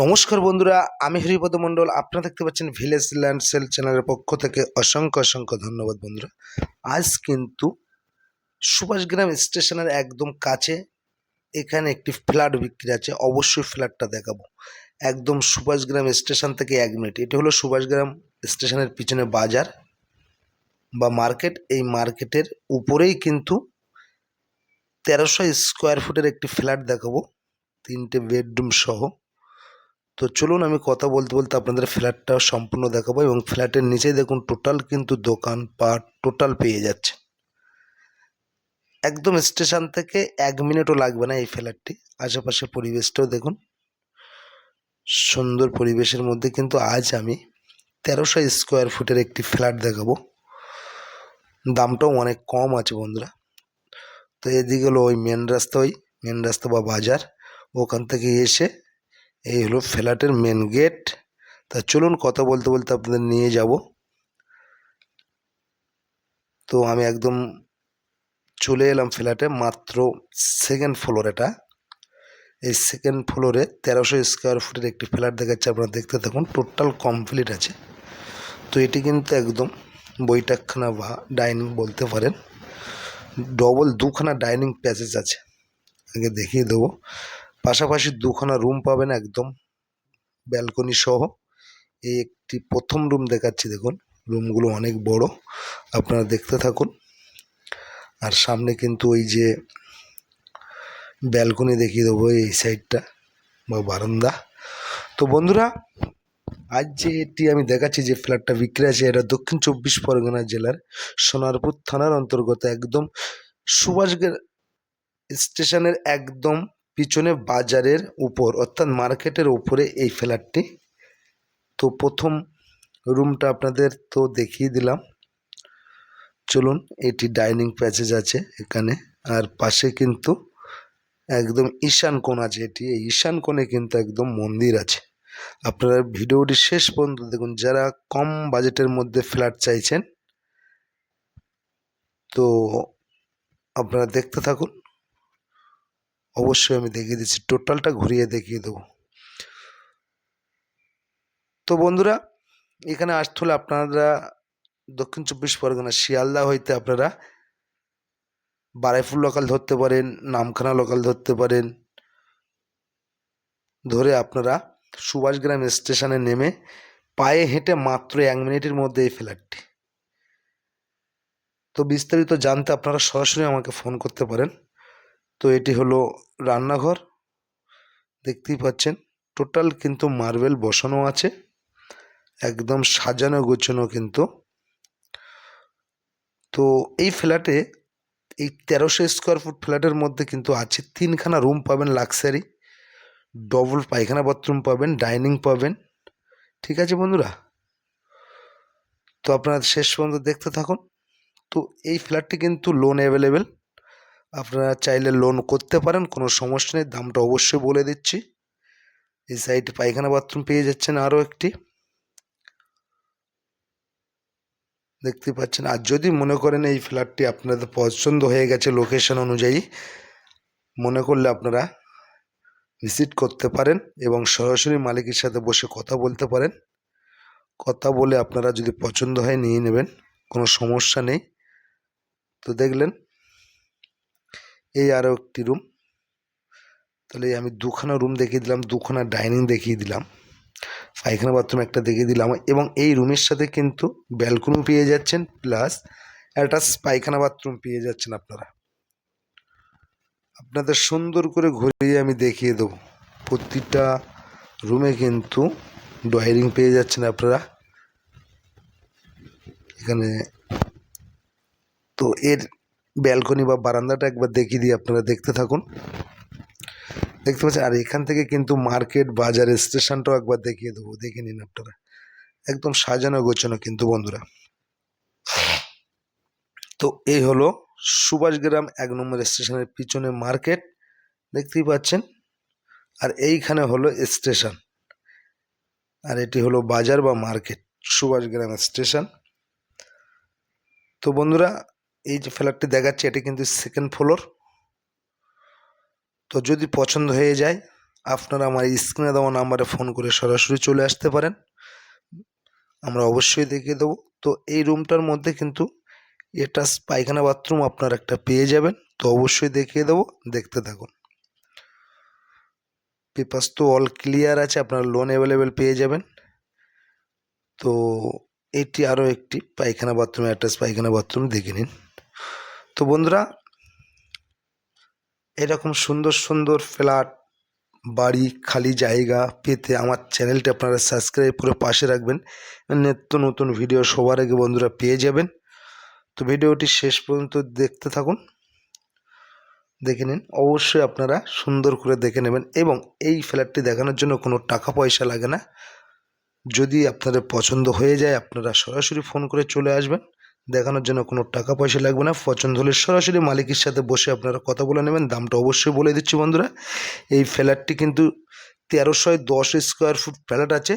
নমস্কার বন্ধুরা, আমি হরিপদ মণ্ডল। আপনারা দেখতে পাচ্ছেন ভিলেজ ল্যান্ড সেল চ্যানেলের পক্ষ থেকে অসংখ্য অসংখ্য ধন্যবাদ বন্ধুরা। আজ কিন্তু সুভাষগ্রাম স্টেশনের একদম কাছে এখানে একটি ফ্ল্যাট বিক্রি আছে। অবশ্যই ফ্ল্যাটটা দেখাবো। একদম সুভাষগ্রাম স্টেশন থেকে এক মিনিট। এটি হলো সুভাষগ্রাম স্টেশনের পিছনে বাজার বা মার্কেট। এই মার্কেটের উপরেই কিন্তু তেরোশো স্কোয়ার ফুটের একটি ফ্ল্যাট দেখাবো। তিনটে বেডরুম সহ। তো চলুন আমি কথা বলতে বলতে আপনাদের ফ্ল্যাটটা সম্পূর্ণ দেখাবো এবং ফ্ল্যাটের নিচেই দেখুন টোটাল কিন্তু দোকান পাট টোটাল পেয়ে যাচ্ছে। একদম স্টেশন থেকে এক মিনিটও লাগবে না এই ফ্ল্যাটটি। আশেপাশে পরিবেশটাও দেখুন। সুন্দর পরিবেশের মধ্যে কিন্তু আজ আমি তেরোশো স্কোয়ার ফুটের একটি ফ্ল্যাট দেখাবো। দামটাও অনেক কম আছে বন্ধুরা। তো এদিকে হলো ওই মেন রাস্তা ওই মেন রাস্তা বা বাজার। ওখান থেকে এসে এই হলো ফ্ল্যাটের মেন গেট তা চলুন কথা বলতে বলতে আপনাদের নিয়ে যাব। তো আমি একদম চলে এলাম ফ্ল্যাটে, মাত্র সেকেন্ড ফ্লোর এটা। এই সেকেন্ড ফ্লোরে তেরোশো স্কোয়ার ফুটের একটি ফ্ল্যাট দেখাচ্ছে, আপনারা দেখতে থাকুন টোটাল কমপ্লিট আছে। তো এটি কিন্তু একদম বৈঠকখানা বা ডাইনিং বলতে পারেন। ডবল দুখানা ডাইনিং প্যাসেজ আছে। আগে দেখিয়ে দেবো। পাশাপাশি দুখানা রুম পাবেন একদম ব্যালকনি সহ। এই একটি প্রথম রুম দেখাচ্ছি দেখুন রুমগুলো অনেক বড়, আপনারা দেখতে থাকুন। আর সামনে কিন্তু ওই যে ব্যালকনি দেখিয়ে দেবো এই সাইডটা বা বারান্দা। তো বন্ধুরা, আজ যে এটি আমি দেখাচ্ছি, যে ফ্ল্যাটটা বিক্রি আছে, এটা দক্ষিণ চব্বিশ পরগনা জেলার সোনারপুর থানার অন্তর্গত একদম সুভাষগের স্টেশনের একদম পিছনে বাজারের উপর, অর্থাৎ মার্কেটের উপরে এই ফ্ল্যাটটি। তো প্রথম রুমটা আপনাদের তো দেখিয়ে দিলাম। চলুন, এটি ডাইনিং প্যাসেজ আছে এখানে। আর পাশে কিন্তু একদম ঈশান কোণ আছে এটি। এই ঈশান কোণে কিন্তু একদম মন্দির আছে। আপনারা ভিডিওটি শেষ পর্যন্ত দেখুন। যারা কম বাজেটের মধ্যে ফ্ল্যাট চাইছেন, তো আপনারা দেখতে থাকুন। অবশ্যই আমি দেখিয়ে দিচ্ছি। টোটালটা ঘুরিয়ে দেখিয়ে দেবো। তো বন্ধুরা, এখানে আসতে হলে আপনারা দক্ষিণ চব্বিশ পরগনা, শিয়ালদা হইতে আপনারা বারাইপুর লোকাল ধরতে পারেন, নামখানা লোকাল ধরতে পারেন। ধরে আপনারা সুভাষগ্রাম স্টেশনে নেমে পায়ে হেঁটে মাত্র এক মিনিটের মধ্যে এই ফ্ল্যাটটি তো বিস্তারিত জানতে আপনারা সরাসরি আমাকে ফোন করতে পারেন। তো এটি হলো রান্নাঘর। দেখতেই পাচ্ছেন, টোটাল কিন্তু মার্বেল বসানো আছে। একদম সাজানো গোছানো কিন্তু। তো এই ফ্ল্যাটে, এই তেরোশো স্কোয়ার ফুট ফ্ল্যাটের মধ্যে কিন্তু আছে তিনখানা রুম পাবেন লাক্সারি। ডবল পায়খানা বাথরুম পাবেন, ডাইনিং পাবেন। ঠিক আছে বন্ধুরা? তো আপনারা শেষ পর্যন্ত দেখতে থাকুন। তো এই ফ্ল্যাটটি কিন্তু লোন অ্যাভেলেবেল। আপনারা চাইলে লোন করতে পারেন, কোনো সমস্যা নেই, দামটা অবশ্যই বলে দিচ্ছি। এই সাইডে পায়খানা বাথরুম পেয়ে যাচ্ছেন আরও একটি। দেখতে পাচ্ছেন, আর যদি মনে করেন এই ফ্ল্যাটটি আপনাদের পছন্দ হয়ে গেছে লোকেশন অনুযায়ী, মনে করলে আপনারা ভিজিট করতে পারেন এবং সরাসরি মালিকের সাথে বসে কথা বলতে পারেন। কথা বলে আপনারা যদি পছন্দ হয় নিয়ে নেবেন, কোনো সমস্যা নেই। তো দেখলেন এই আরও একটি রুম তাহলে আমি দুখানা রুম দেখিয়ে দিলাম, দুখানা ডাইনিং দেখিয়ে দিলাম, পায়খানা বাথরুম একটা দেখিয়ে দিলাম এবং এই রুমের সাথে কিন্তু ব্যালকনি পেয়ে যাচ্ছেন প্লাস একটা পায়খানা বাথরুম পেয়ে যাচ্ছেন আপনারা। আপনাদের সুন্দর করে ঘুরিয়ে আমি দেখিয়ে দেবো। প্রতিটা রুমে কিন্তু ডয়ারিং পেয়ে যাচ্ছেন আপনারা। এখানে তো এর ব্যালকনি বা বারান্দাটা একবার দেখিয়ে দিই, আপনারা দেখতে থাকুন। দেখতে পাচ্ছেন? আর এখান থেকে কিন্তু মার্কেট, বাজার, স্টেশনটাও একবার দেখিয়ে দেবো, দেখে নিন আপনারা। একদম সাজানো গোছানো কিন্তু বন্ধুরা। তো এই হলো সুভাষগ্রাম এক নম্বর স্টেশনের পিছনে মার্কেট, দেখতেই পাচ্ছেন? আর এইখানে হলো স্টেশন। আর এটি হলো বাজার বা মার্কেট, সুভাষগ্রাম স্টেশন। তো বন্ধুরা এই যে ফ্ল্যাটটি দেখাচ্ছে, এটি কিন্তু সেকেন্ড ফ্লোর তো যদি পছন্দ হয়ে যায়, আপনারা আমার স্ক্রিনে দেওয়া নাম্বারে ফোন করে সরাসরি চলে আসতে পারেন। আমরা অবশ্যই দেখিয়ে দেবো। তো এই রুমটার মধ্যে কিন্তু এটা পায়খানা বাথরুম আপনার একটা পেয়ে যাবেন। তো অবশ্যই দেখিয়ে দেবো, দেখতে থাকুন। পেপার্স তো অল ক্লিয়ার আছে, আপনারা লোন অ্যাভেলেবেল পেয়ে যাবেন। তো এটি আরও একটি পায়খানা বাথরুম অ্যাটাচ পায়খানা বাথরুম দেখে নিন। তো বন্ধুরা, এরকম সুন্দর সুন্দর ফ্ল্যাট, বাড়ি, খালি জায়গা পেতে আমার চ্যানেলটি আপনারা সাবস্ক্রাইব করে পাশে রাখবেন। নিত্য নতুন ভিডিও সবার আগে বন্ধুরা পেয়ে যাবেন। তো ভিডিওটি শেষ পর্যন্ত দেখতে থাকুন। দেখে নিন, অবশ্যই আপনারা সুন্দর করে দেখে নেবেন এবং এই ফ্ল্যাটটি দেখানোর জন্য কোনো টাকা পয়সা লাগে না। যদি আপনাদের পছন্দ হয়ে যায়, আপনারা সরাসরি ফোন করে চলে আসবেন। দেখানোর জন্য কোনো টাকা পয়সা লাগবে না। পছন্দ হলে সরাসরি মালিকের সাথে বসে আপনারা কথা বলে নেবেন। দামটা অবশ্যই বলে দিচ্ছি বন্ধুরা। এই ফ্ল্যাটটি কিন্তু তেরোশো দশ স্কোয়ার ফুট ফ্ল্যাট আছে।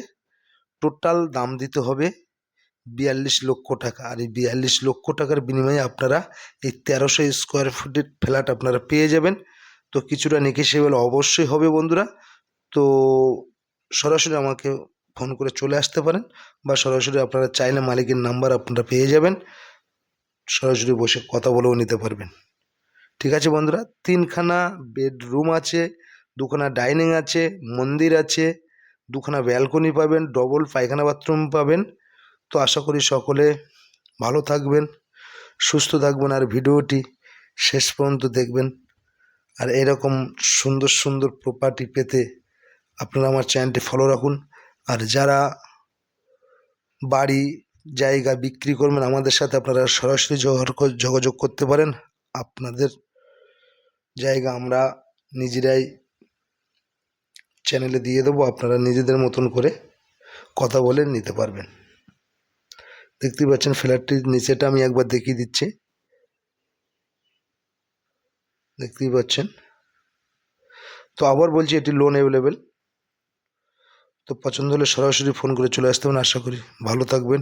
টোটাল দাম দিতে হবে বিয়াল্লিশ লক্ষ টাকা। আর এই বিয়াল্লিশ লক্ষ টাকার বিনিময়ে আপনারা এই তেরোশো স্কোয়ার ফুটের ফ্ল্যাট আপনারা পেয়ে যাবেন। তো কিছুটা নেগেসিবল অবশ্যই হবে বন্ধুরা। তো সরাসরি আমাকে ফোন করে চলে আসতে পারেন বা সরাসরি আপনারা চাইলে মালিকের নাম্বার আপনারা পেয়ে যাবেন। সরাসরি বসে কথা বলেও নিতে পারবেন। ঠিক আছে বন্ধুরা, তিনখানা বেডরুম আছে, দুখানা ডাইনিং আছে, মন্দির আছে, দুখানা ব্যালকনি পাবেন, ডবল পায়খানা বাথরুম পাবেন। তো আশা করি সকলে ভালো থাকবেন, সুস্থ থাকবেন আর ভিডিওটি শেষ পর্যন্ত দেখবেন। আর এরকম সুন্দর সুন্দর প্রপার্টি পেতে আপনারা আমার চ্যানেলটি ফলো রাখুন। আর যারা বাড়ি জায়গা বিক্রি করবেন, আমাদের সাথে আপনারা সরাসরি যোগাযোগ- করতে পারেন। আপনাদের জায়গা আমরা নিজেরাই চ্যানেলে দিয়ে দেবো, আপনারা নিজেদের মতন করে কথা বলে নিতে পারবেন। দেখতেই পাচ্ছেন ফ্ল্যাটটির নিচেটা আমি একবার দেখিয়ে দিচ্ছি। দেখতেই পাচ্ছেন। তো আবার বলছি এটি লোন অ্যাভেলেবেল তো পছন্দ হলে সরাসরি ফোন করে চলে আসতে পারেন আশা করি। ভালো থাকবেন।